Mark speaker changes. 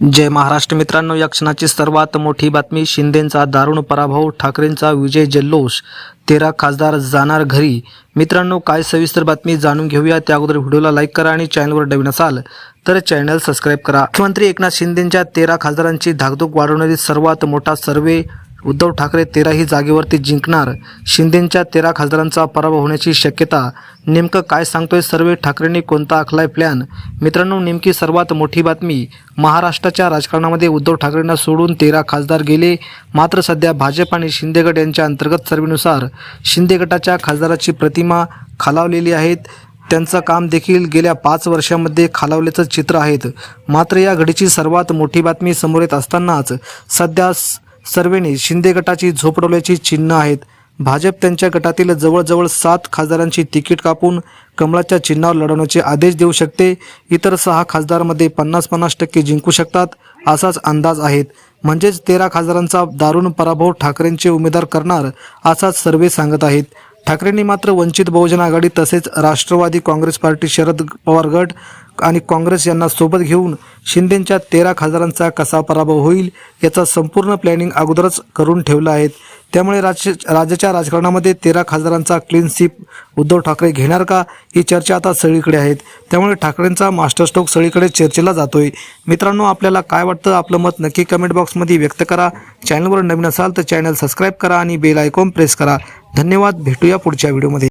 Speaker 1: जय महाराष्ट्र मित्रांनो या क्षणाची सर्वात मोठी बातमी शिंदेचा दारुण पराभव ठाकरेंचा विजय जल्लोष तेरा खासदार जाणार घरी. मित्रांनो काय सविस्तर बातमी जाणून घेऊया त्या अगोदर व्हिडिओला लाईक करा आणि चॅनलवर नवीन असाल तर चॅनल सबस्क्राईब करा. मुख्यमंत्री एकनाथ शिंदेच्या तेरा खासदारांची धाकधूक वाढवणारी सर्वात मोठा सर्वे उद्धव ठाकरे तेराही जागेवरती जिंकणार. शिंदेंच्या तेरा खासदारांचा पराभव होण्याची शक्यता. नेमकं काय सांगतोय सर्वे? ठाकरेंनी कोणता आखलाय प्लॅन मित्रांनो नेमकी सर्वात मोठी बातमी महाराष्ट्राच्या राजकारणामध्ये उद्धव ठाकरेंना सोडून तेरा खासदार गेले. मात्र सध्या भाजप आणि शिंदे गट यांच्या अंतर्गत सर्वेनुसार शिंदे गटाच्या खासदाराची प्रतिमा खालावलेली आहेत. त्यांचं काम देखील गेल्या पाच वर्षामध्ये खालावल्याचं चित्र आहेत. मात्र या घडीची सर्वात मोठी बातमी समोर येत असतानाच सध्या स- सर्वेने शिंदे गटाची झोपडवल्याची चिन्ह आहेत. भाजप त्यांच्या गटातील जवळजवळ सात खासदारांची तिकीट कापून कमळाच्या चिन्हावर लढवण्याचे आदेश देऊ शकते. इतर सहा खासदारमध्ये पन्नास पन्नास टक्के जिंकू शकतात असाच अंदाज आहेत. म्हणजेच तेरा खासदारांचा दारुण पराभव ठाकरेंचे उमेदवार करणार असाच सर्वे सांगत आहेत. ठाकरेंनी मात्र वंचित बहुजन आघाडी तसेच राष्ट्रवादी काँग्रेस पार्टी शरद पवार गट आणि काँग्रेस यांना सोबत घेऊन शिंदेंच्या तेरा खासदारांचा कसा पराभव होईल याचा संपूर्ण प्लॅनिंग अगोदरच करून ठेवला आहे. त्यामुळे राज्य राज्याच्या राजकारणामध्ये तेरा खासदारांचा क्लीन स्वीप उद्धव ठाकरे घेणार का? ही चर्चा आता सगळीकडे आहेत. त्यामुळे ठाकरेंचा मास्टर स्ट्रोक सगळीकडे चर्चेला जातोय. मित्रांनो आपल्याला काय वाटतं? आपलं मत नक्की कमेंट बॉक्समध्ये व्यक्त करा. चॅनलवर नवीन असाल तर चॅनल सबस्क्राईब करा आणि बेल आयकॉन प्रेस करा. धन्यवाद. भेटूया पुढच्या व्हिडिओमध्ये